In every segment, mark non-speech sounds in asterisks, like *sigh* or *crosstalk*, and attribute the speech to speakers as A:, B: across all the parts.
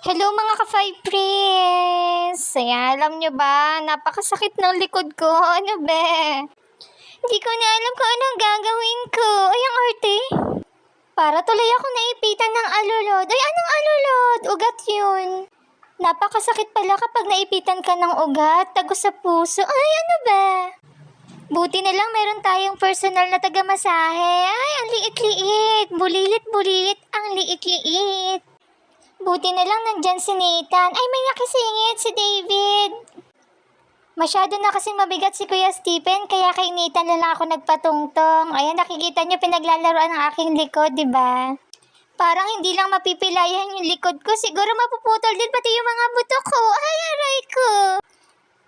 A: Hello mga ka-five! Ayan, alam nyo ba, napakasakit ng likod ko. *laughs* Ano be? Hindi ko na alam kung anong gagawin ko. Ay, ang arte. Para tuloy ako naipitan ng alulod. Ay, anong alulod? Ugat yun. Napakasakit pala kapag naipitan ka ng ugat. Tago sa puso. Ay, ano ba? Buti na lang meron tayong personal na tagamasahe. Ay, ang liit-liit. Bulilit-bulilit. Ang liit-liit. Buti na lang nandyan si Nathan. Ay, may nakisingit si David. Masyado na kasing mabigat si Kuya Stephen, kaya kay Nathan na lang ako nagpatungtong. Ayan, nakikita niyo pinaglalaroan ang aking likod, di ba? Parang hindi lang mapipilayan yung likod ko. Siguro mapuputol din pati yung mga buto ko. Ay, aray ko.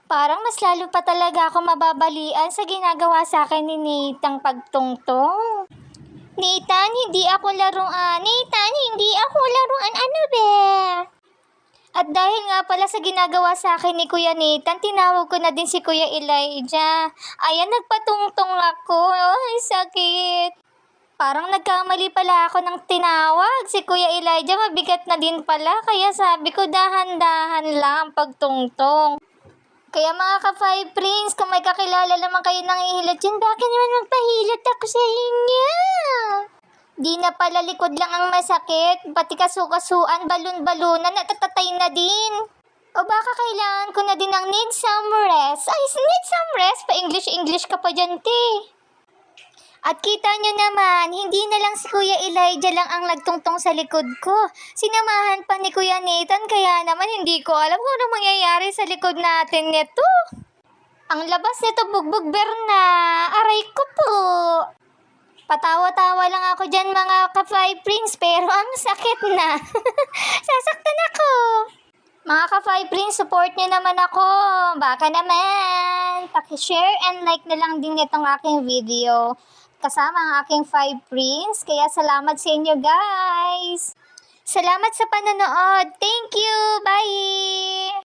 A: Parang mas lalo pa talaga ako mababalian sa ginagawa sa akin ni Nathan pagtungtong. Nathan, hindi ako laruan. Nathan, hindi ako laruan. Ano be? At dahil nga pala sa ginagawa sa akin ni Kuya Nathan, tinawag ko na din si Kuya Elijah. Ayan, nagpatungtong ako. Ay, sakit. Parang nagkamali pala ako ng tinawag. Si Kuya Elijah mabigat na din pala. Kaya sabi ko dahan-dahan lang ang pagtungtong. Kaya mga ka-five prince, kung may kakilala naman kayo nang ihilat yun, bakit naman magpahilat ako sa inyo? Di na pala likod lang ang masakit, pati kasukasuan, balon-balunan, natatatay na din. O baka kailangan ko na din ng need some rest. Ay, need some rest? Pa-English-English ka pa dyan, te. At kita nyo naman, hindi na lang si Kuya Elijah lang ang nagtungtong sa likod ko. Sinamahan pa ni Kuya Nathan, kaya naman hindi ko alam kung anong mangyayari sa likod natin nito. Ang labas nito bugbog Berna. Aray ko po. Patawa-tawa lang ako dyan mga ka-five prince, pero ang sakit na. *laughs* Sasaktan ako. Mga ka-five prince, support nyo naman ako. Baka naman. Paki-share and like na lang din itong aking video. Kasama ang aking five prince. Kaya salamat sa inyo guys. Salamat sa panonood. Thank you. Bye.